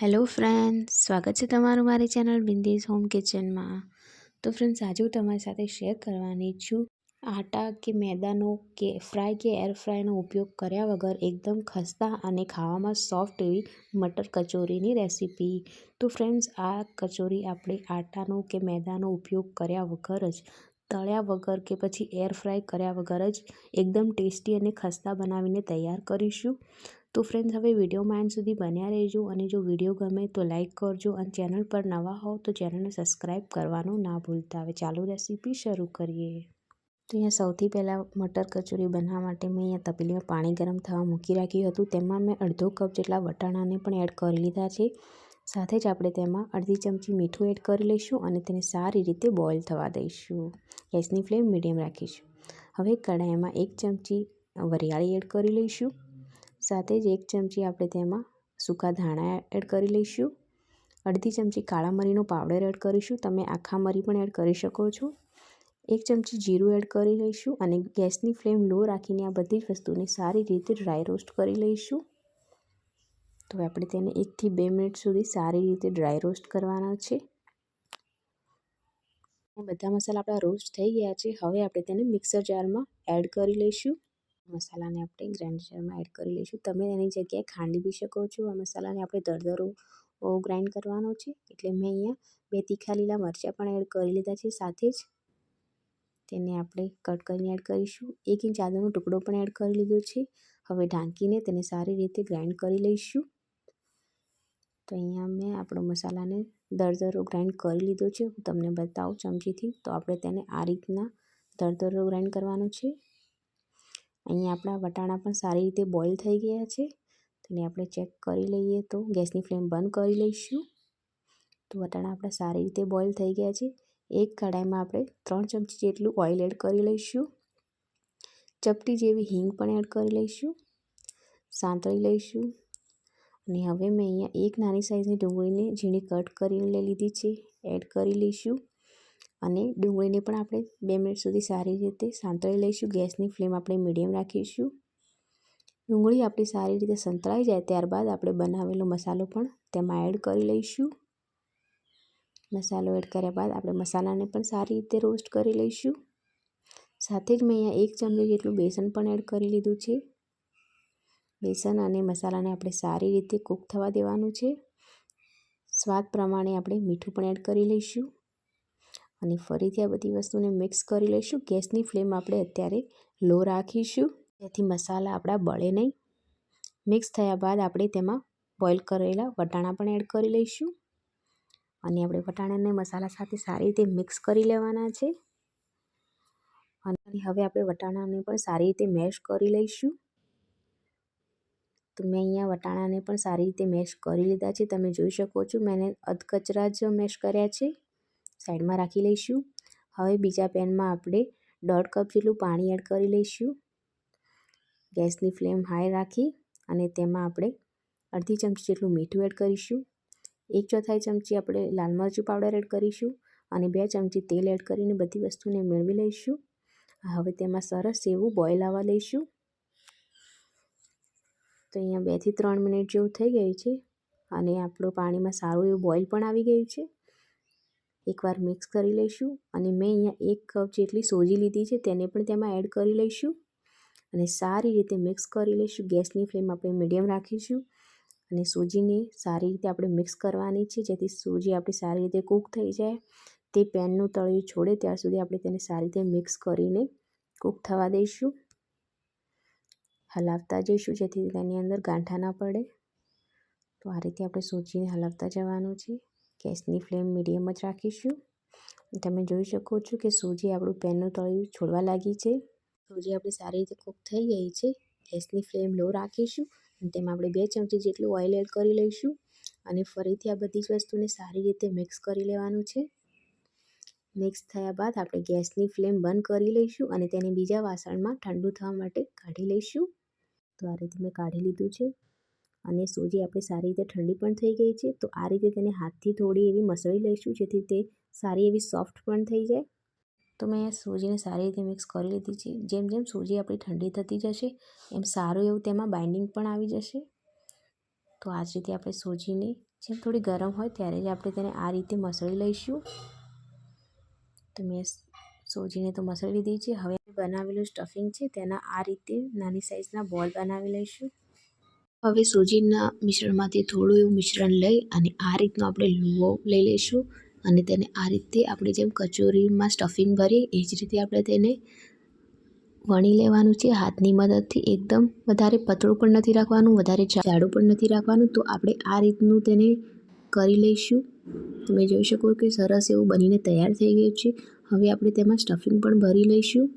Hello friend સ્વાગત છે તમારું મારી ચેનલ બિંદીઝ હોમ કિચનમાં તો ફ્રેન્ડ્સ આજે હું તમારી સાથે શેર કરવાની છું આટા કે મેદાનો કે ફ્રાય કે એર ફ્રાયનો ઉપયોગ કર્યા વગર એકદમ ખસ્તા અને ખાવામાં સોફ્ટ એવી મટર કચોરીની રેસીપી તો ફ્રેન્ડ્સ આ કચોરી આપણે આટાનો કે મેદાનો ઉપયોગ કર્યા વગર જ, તળ્યા વગર કે પછી એર ફ્રાય કર્યા વગર જ એકદમ ટેસ્ટી અને ખસ્તા બનાવીને તૈયાર કરીશું. તો ફ્રેન્ડ્સ હવે વિડીયોમાં એન્ડ સુધી બન્યા રહેજો અને જો વીડિયો ગમે તો લાઇક કરજો અને ચેનલ પર નવા હોવ તો ચેનલને સબસ્ક્રાઈબ કરવાનું ના ભૂલતા. હવે ચાલુ રેસીપી શરૂ કરીએ. તો અહીંયા સૌથી પહેલાં મટર કચોરી બનાવવા માટે મેં અહીંયા તપેલીમાં પાણી ગરમ થવા મૂકી રાખ્યું હતું. તેમાં મેં અડધો કપ જેટલા વટાણાને પણ એડ કરી લીધા છે. સાથે જ આપણે તેમાં અડધી ચમચી મીઠું એડ કરી લઈશું અને તેને સારી રીતે બોઇલ થવા દઈશું. ગેસની ફ્લેમ મીડિયમ રાખીશું. હવે કઢાઈમાં એક ચમચી વરિયાળી એડ કરી લઈશું. સાથે જ એક ચમચી આપણે તેમાં સૂકા ધાણા એડ કરી લઈશું. અડધી ચમચી કાળા મરીનો પાવડર એડ કરીશું. તમે આખા મરી પણ એડ કરી શકો છો. એક ચમચી જીરું એડ કરી લઈશું અને ગેસની ફ્લેમ લો રાખીને આ બધી જ વસ્તુને સારી રીતે ડ્રાય રોસ્ટ કરી લઈશું. તો આપણે તેને એકથી બે મિનિટ સુધી સારી રીતે ડ્રાય રોસ્ટ કરવાના છે. બધા મસાલા આપણા રોસ્ટ થઈ ગયા છે. હવે આપણે તેને મિક્સર જારમાં એડ કરી લઈશું. મસાલાને આપણે ગ્રાઇન્ડરમાં એડ કરી લઈશું. તમે એની જગ્યાએ ખાંડી બી શકો છો. આ મસાલાને આપણે દરદરો ગ્રાઇન્ડ કરવાનો છે. એટલે મેં અહીંયા બે તીખા લીલા મરચાં પણ એડ કરી લીધા છે સાથે જ. તેને આપણે કટ કરીને એડ કરીશું. એક ઇંચ આદુનો ટુકડો પણ એડ કરી લીધો છે. હવે ઢાંકીને તેને સારી રીતે ગ્રાઇન્ડ કરી લઈશું. તો અહીંયા મેં આપણો મસાલાને દરદરો ગ્રાઇન્ડ કરી લીધો છે. હું તમને બતાવું ચમચીથી. તો આપણે તેને આ રીતના દરદરો ગ્રાઇન્ડ કરવાનો છે. અહીંયા આપણા વટાણા પણ સારી રીતે બોઇલ થઈ ગયા છે. તેને આપણે ચેક કરી લઈએ તો ગેસની ફ્લેમ બંધ કરી લઈશું. તો વટાણા આપણા સારી રીતે બોઇલ થઈ ગયા છે. એક કઢાઈમાં આપણે ત્રણ ચમચી જેટલું ઓઇલ એડ કરી લઈશું. ચપટી જેવી હિંગ પણ એડ કરી લઈશું. સાંતળી લઈશું. અને હવે મેં અહીંયા એક નાની સાઇઝની ડુંગળીને ઝીણી કટ કરીને લઈ લીધી છે. એડ કરી લઈશું. અને ડુંગળીને પણ આપણે બે મિનિટ સુધી સારી રીતે સાંતળી લઈશું. ગેસની ફ્લેમ આપણે મીડિયમ રાખીશું. ડુંગળી આપણી સારી રીતે સંતળાઈ જાય ત્યારબાદ આપણે બનાવેલો મસાલો પણ તેમાં એડ કરી લઈશું. મસાલો એડ કર્યા બાદ આપણે મસાલાને પણ સારી રીતે રોસ્ટ કરી લઈશું. સાથે જ મેં અહીંયા એક ચમચી જેટલું બેસન પણ એડ કરી લીધું છે. બેસન અને મસાલાને આપણે સારી રીતે કૂક થવા દેવાનું છે. સ્વાદ પ્રમાણે આપણે મીઠું પણ એડ કરી લઈશું. અને ફરીથી આ બધી વસ્તુને મિક્સ કરી લઈશું. ગેસની ફ્લેમ આપણે અત્યારે લો રાખીશું. જેથી મસાલા આપણા બળે નહીં. મિક્સ થયા બાદ આપણે તેમાં બોઇલ કરેલા વટાણા પણ એડ કરી લઈશું. અને આપણે વટાણાને મસાલા સાથે સારી રીતે મિક્સ કરી લેવાના છે. અને હવે આપણે વટાણાને પણ સારી રીતે મેશ કરી લઈશું. તો મેં અહીંયા વટાણાને પણ સારી રીતે મેશ કરી લીધા છે. તમે જોઈ શકો છો, મેં અધકચરા જ મેશ કર્યા છે. સાઈડમાં રાખી લઈશું. હવે બીજા પેનમાં આપણે દોઢ કપ જેટલું પાણી એડ કરી લઈશું. ગેસની ફ્લેમ હાઈ રાખી અને તેમાં આપણે અડધી ચમચી જેટલું મીઠું એડ કરીશું. એક ચોથાઈ ચમચી આપણે લાલ મરચું પાવડર એડ કરીશું અને બે ચમચી તેલ એડ કરીને બધી વસ્તુને મેળવી લઈશું. હવે તેમાં સરસ એવું બોઇલ આવવા લઈશું. તો અહીંયા બેથી ત્રણ મિનિટ જેવું થઈ ગયું છે અને આપણું પાણીમાં સારું એવું બોઇલ પણ આવી ગયું છે. એકવાર મિક્સ કરી લઈશું અને મેં અહીંયા એક કપ જેટલી સોજી લીધી છે તેને પણ તેમાં એડ કરી લઈશું. અને સારી રીતે મિક્સ કરી લઈશું. ગેસની ફ્લેમ આપણે મીડિયમ રાખીશું અને સૂજીને સારી રીતે આપણે મિક્સ કરવાની છે જેથી સૂજી આપણી સારી રીતે કૂક થઈ જાય. તે પેનનું તળિયું છોડે ત્યાં સુધી આપણે તેને સારી રીતે મિક્સ કરીને કૂક થવા દઈશું. હલાવતા જઈશું જેથી તેની અંદર ગાંઠા ના પડે. તો આ રીતે આપણે સૂજીને હલાવતા જવાનું છે. ગેસની ફ્લેમ મીડિયમ જ રાખીશું. તમે જોઈ શકો છો કે સૂજી આપણું પેનનું તળિયું છોડવા લાગી છે. સૂજી આપણી સારી રીતે કૂક થઈ ગઈ છે. ગેસની ફ્લેમ લો રાખીશું અને તેમાં આપણે બે ચમચી જેટલું ઓઇલ એડ કરી લઈશું અને ફરીથી આ બધી જ વસ્તુને સારી રીતે મિક્સ કરી લેવાનું છે. મિક્સ થયા બાદ આપણે ગેસની ફ્લેમ બંધ કરી લઈશું અને તેને બીજા વાસણમાં ઠંડુ થવા માટે કાઢી લઈશું. તો આ રીતે મેં કાઢી લીધું છે. અને સૂજી આપણી સારી રીતે ઠંડી પણ થઈ ગઈ છે, તો આ રીતે તેને હાથથી થોડી એવી મસળી લઈશું જેથી તે સારી એવી સોફ્ટ પણ થઈ જાય. તો મેં સૂજીને સારી રીતે મિક્સ કરી લીધી છે. જેમ જેમ સૂજી આપણી ઠંડી થતી જશે, એમ સારું એવું તેમાં બાઇન્ડિંગ પણ આવી જશે. તો આ જ રીતે આપણે સૂજીને જેમ થોડી ગરમ હોય ત્યારે જ આપણે તેને આ રીતે મસળી લઈશું. તો મેં સોજીને તો મસળી લીધી છે. હવે બનાવેલું સ્ટફિંગ છે, તેના આ રીતે નાની સાઇઝના બોલ બનાવી લઈશું. હવે સૂજીના મિશ્રણમાંથી થોડું એવું મિશ્રણ લઈ અને આ રીતનો આપણે લુવો લઈ લઈશું અને તેને આ રીતે આપણે જેમ કચોરીમાં સ્ટફિંગ ભરીએ, એ જ રીતે આપણે તેને વણી લેવાનું છે. હાથની મદદથી એકદમ વધારે પતળું પણ નથી રાખવાનું, વધારે જાડું પણ નથી રાખવાનું. તો આપણે આ રીતનું તેને કરી લઈશું. તમે જોઈ શકો કે સરસ એવું બનીને તૈયાર થઈ ગયું છે. હવે આપણે તેમાં સ્ટફિંગ પણ ભરી લઈશું.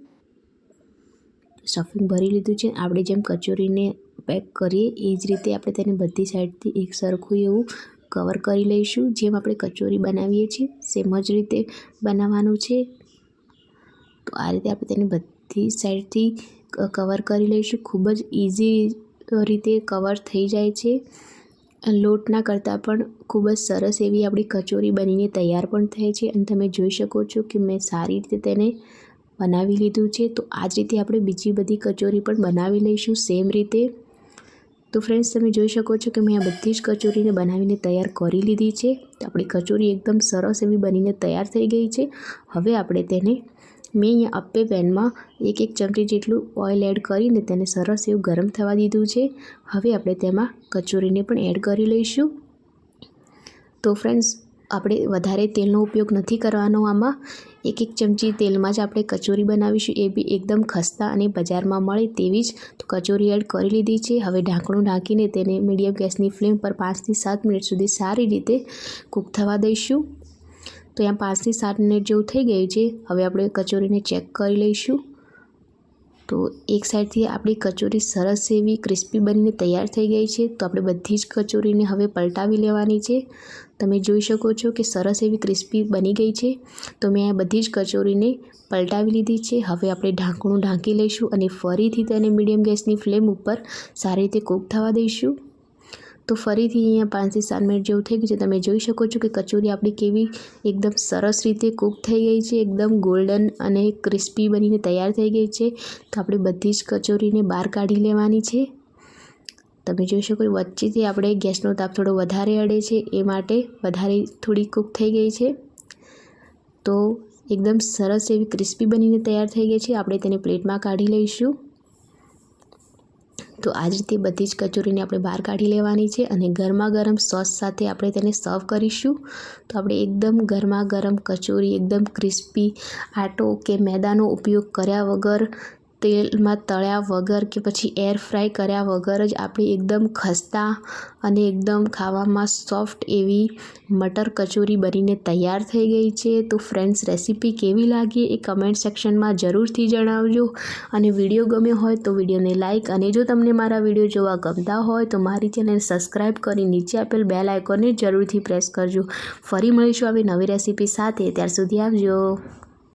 સ્ટફિંગ ભરી લીધું છે. આપણે જેમ કચોરીને પેક કરીએ. એ જ રીતે આપણે તેને બધી સાઈડથી એક સરખું એવું કવર કરી લઈશું, જેમ આપણે કચોરી બનાવીએ છીએ સેમ જ રીતે બનાવવાનું છે. તો આ રીતે આપણે તેને બધી સાઈડથી કવર કરી લઈશું. ખૂબ જ ઇઝી રીતે કવર થઈ જાય છે. લોટના કરતાં પણ ખૂબ જ સરસ એવી આપણી કચોરી બનીને તૈયાર પણ થાય છે. અને તમે જોઈ શકો છો કે મેં સારી રીતે તેને બનાવી લીધું છે. તો આ જ રીતે આપણે બીજી બધી કચોરી પણ બનાવી લઈશું સેમ રીતે. તો ફ્રેન્ડ્સ તમે જોઈ શકો છો કે મેં આ બધી જ કચોરીને બનાવીને તૈયાર કરી લીધી છે. તો આપણી કચોરી એકદમ સરસ એવી બનીને તૈયાર થઈ ગઈ છે. હવે આપણે તેને મેં અહીંયા અપ્પે પેનમાં એક એક ચમચી જેટલું ઓઇલ એડ કરીને તેને સરસ એવું ગરમ થવા દીધું છે. હવે આપણે તેમાં કચોરીને પણ એડ કરી લઈશું. તો ફ્રેન્ડ્સ આપણે વધારે તેલનો ઉપયોગ નથી કરવાનો આમાં. એક એક ચમચી તેલમાં જ આપણે કચોરી બનાવીશું. એ બી એકદમ ખસ્તા અને બજારમાં મળે તેવી જ. તો કચોરી એડ કરી લીધી છે. હવે ઢાંકણું ઢાંકીને તેને મીડિયમ ગેસની ફ્લેમ પર પાંચથી સાત મિનિટ સુધી સારી રીતે કૂક થવા દઈશું. તો અહીંયા પાંચથી સાત મિનિટ જેવું થઈ ગયું છે. હવે આપણે કચોરીને ચેક કરી લઈશું. તો એક સાઈડથી આપણી કચોરી સરસ એવી ક્રિસ્પી બનીને તૈયાર થઈ ગઈ છે, તો આપણે બધી જ કચોરીને હવે પલટાવી લેવાની છે. તમે જોઈ શકો છો કે સરસ એવી ક્રિસ્પી બની ગઈ છે, તો મેં આ બધી જ કચોરીને પલટાવી લીધી છે. હવે આપણે ઢાંકણું ઢાંકી લઈશું અને ફરીથી તેને મીડિયમ ગેસની ફ્લેમ ઉપર સારી રીતે કૂક થવા દઈશું. તો ફરીથી અહીંયા પાંચથી સાત મિનિટ જેવું થઈ ગયું છે. તમે જોઈ શકો છો કે કચોરી આપણી કેવી એકદમ સરસ રીતે કૂક થઈ ગઈ છે. એકદમ ગોલ્ડન અને ક્રિસ્પી બનીને તૈયાર થઈ ગઈ છે. તો આપણે બધી જ કચોરીને બહાર કાઢી લેવાની છે. તમે જોઈ શકો વચ્ચેથી આપણે ગેસનો તાપ થોડો વધારે અડે છે. એ માટે વધારે થોડી કૂક થઈ ગઈ છે. તો એકદમ સરસ એવી ક્રિસ્પી બનીને તૈયાર થઈ ગઈ છે. આપણે તેને પ્લેટમાં કાઢી લઈશું. તો આ જ રીતે બધી જ કચોરીને આપણે બહાર કાઢી લેવાની છે અને ગરમા ગરમ સોસ સાથે આપણે તેને સર્વ કરીશું. તો આપણે એકદમ ગરમા ગરમ કચોરી, એકદમ ક્રિસ્પી આટો કે મેદાનો ઉપયોગ કર્યા વગર તેલમાં તળ્યા વગર કે પછી એર ફ્રાય કર્યા વગર જ આપણી એકદમ ખસ્તા અને એકદમ ખાવામાં સોફ્ટ એવી મટર કચોરી બનીને તૈયાર થઈ ગઈ છે. તો ફ્રેન્ડ્સ રેસીપી કેવી લાગી એ કમેન્ટ સેક્શનમાં જરૂરથી જણાવજો. અને વીડિયો ગમ્યો હોય તો વિડીયોને લાઇક અને જો તમને મારા વીડિયો જોવા ગમતા હોય તો મારી ચેનલ સબસ્ક્રાઈબ કરી નીચે આપેલ બેલ આઇકોનને જરૂરથી પ્રેસ કરજો. ફરી મળીશું આવી નવી રેસીપી સાથે. ત્યાર સુધી આવજો.